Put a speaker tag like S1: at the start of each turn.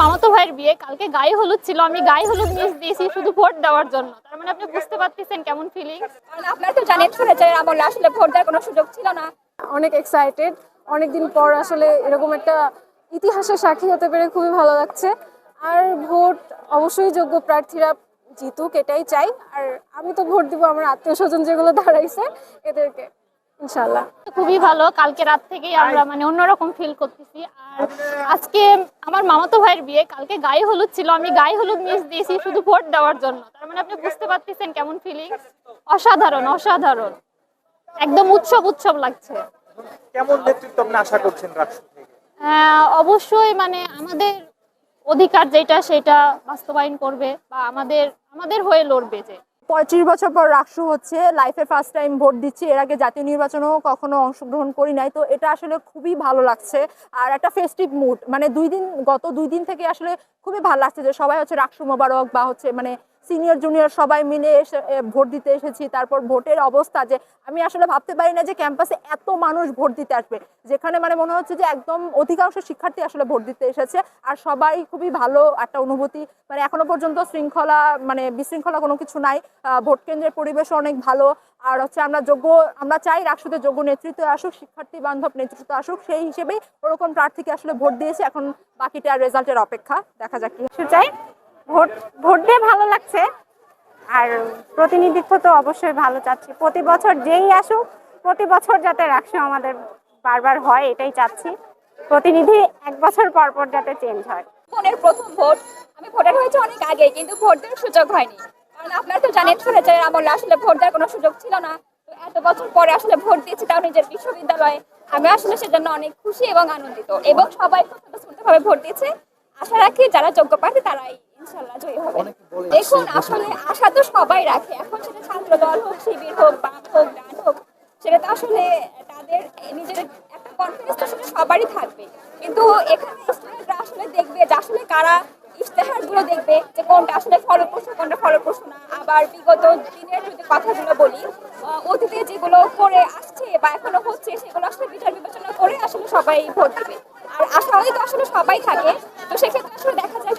S1: মামাতো ভাইয়ের বিয়ে কালকে গায়ে হলুদ ছিল আমি গায়ে হলুদ মিস দিয়েছি শুধু ভোট দেওয়ার জন্য। তার মানে আপনি বুঝতে পারতেছেন কেমন
S2: ফিলিং আপনারা তো জানেন স্বৈরাচারের আমলে আসলে ভোট দেওয়ার কোনো সুযোগ ছিল না।
S3: অনেক এক্সাইটেড অনেকদিন পর আসলে এরকম একটা ইতিহাসের সাক্ষী হতে পেরে খুবই ভালো লাগছে। আর ভোট অবশ্যই যোগ্য প্রার্থীরা জিতুক এটাই চাই। আর আমি তো ভোট দিব আমার আত্মীয় স্বজন যেগুলো দাঁড়াইছে এদেরকে। ইনশাল্লাহ
S1: খুবই ভালো কালকে রাত থেকেই আমরা মানে অন্যরকম ফিল করতেছি। আর আজকে আমার মামাতো ভাইয়ের বিয়ে কালকে গায়ে হলুদ ছিল আমি গায়ে হলুদ মিস দিয়েছি শুধু ভোট দেওয়ার জন্য। তার মানে আপনি বুঝতে পারতেছেন কেমন ফিলিং অসাধারণ অসাধারণ। একদম উৎসব উৎসব লাগছে।
S4: কেমন নেতৃত্ব আপনি আশা করছেন রাষ্ট্র
S1: অবশ্যই মানে আমাদের অধিকার যেটা সেটা বাস্তবায়ন করবে বা আমাদের আমাদের হয়ে লড়বে যে।
S5: পঁয়ত্রিশ বছর পর রাষ্ট্র হচ্ছে লাইফে ফার্স্ট টাইম ভোট দিচ্ছি, এর আগে জাতীয় নির্বাচনেও কখনো অংশগ্রহণ করি নাই। তো এটা আসলে খুবই ভালো লাগছে আর একটা ফেস্টিভ মুড মানে দুই দিন, গত দুই দিন থেকে আসলে খুবই ভালো লাগছে যে সবাই হচ্ছে রাষ্ট্র মোবারক বা হচ্ছে মানে সিনিয়র জুনিয়র সবাই মিলে এসে ভোট দিতে এসেছি। তারপর ভোটের অবস্থা যে, আমি আসলে ভাবতে পারি না যে ক্যাম্পাসে এত মানুষ ভোট দিতে আসবে। যেখানে মানে মনে হচ্ছে যে একদম অধিকাংশ শিক্ষার্থী আসলে ভোট দিতে এসেছে। আর সবাই খুবই ভালো একটা অনুভূতি। মানে এখনও পর্যন্ত শৃঙ্খলা মানে বিশৃঙ্খলা কোনো কিছু নাই। ভোট কেন্দ্রের পরিবেশ অনেক ভালো। আর হচ্ছে আমরা যোগ্য, আমরা চাই রাষ্ট্রতে যোগ্য নেতৃত্ব আসুক, শিক্ষার্থী বান্ধব নেতৃত্ব আসুক, সেই হিসেবেই ওরকম প্রার্থীকে আসলে ভোট দিয়েছে। এখন বাকিটা রেজাল্টের অপেক্ষা। দেখা যাক কি
S6: চাই ভোট ভোট দিয়ে ভালো লাগছে। আর প্রতিনিধিত্ব তো অবশ্যই ভালো চাচ্ছি। প্রতি বছর যেই আসুক, প্রতি বছর যাতে রাখছে আমাদের বারবার হয়, এটাই চাচ্ছি। প্রতিনিধি এক বছর পর পর যাতে চেঞ্জ হয়।
S2: ফোনের প্রথম ভোট, আমি ভোটার হয়েছে অনেক আগে, কিন্তু ভোট দেওয়ার সুযোগ হয়নি। কারণ আপনারা তো জানেন স্বৈরাচারের আমলে আসলে ভোট দেওয়ার কোনো সুযোগ ছিল না। এত বছর পরে আসলে ভোট দিয়েছি তাও নিজের বিশ্ববিদ্যালয়ে। আমি আসলে সেজন্য অনেক খুশি এবং আনন্দিত। এবং সবাই স্বতঃস্ফূর্তভাবে ভোট দিয়েছে। আশা রাখি যারা যোগ্য প্রার্থী তারাই ইনশাল্লাহ জয়ী হবে। দেখুন আসলে আশা তো সবাই রাখে। এখন সেটা ছাত্র দল হোক শিবির হোক বাম হোক ডান হোক সেটা তো আসলে তাদের একটা কনফিডেন্স তো সেটা সবারই থাকবে। কিন্তু এখানে স্টুডেন্টরা আসলে দেখবে যে আসলে কারা ইশতেহারগুলো দেখবে যে কোনটা আসলে ফলপ্রসূ কোনটা ফলপ্রসূ না। আবার বিগত দিনের যদি কথাগুলো বলি অতীতে যেগুলো করে আসছে বা এখনও হচ্ছে সেগুলো আসলে বিচার বিবেচনা করে আসলে সবাই ভোট দিবে। আর আশাবাদী তো আসলে সবাই থাকে। তো সেক্ষেত্রে আসলে দেখা যাক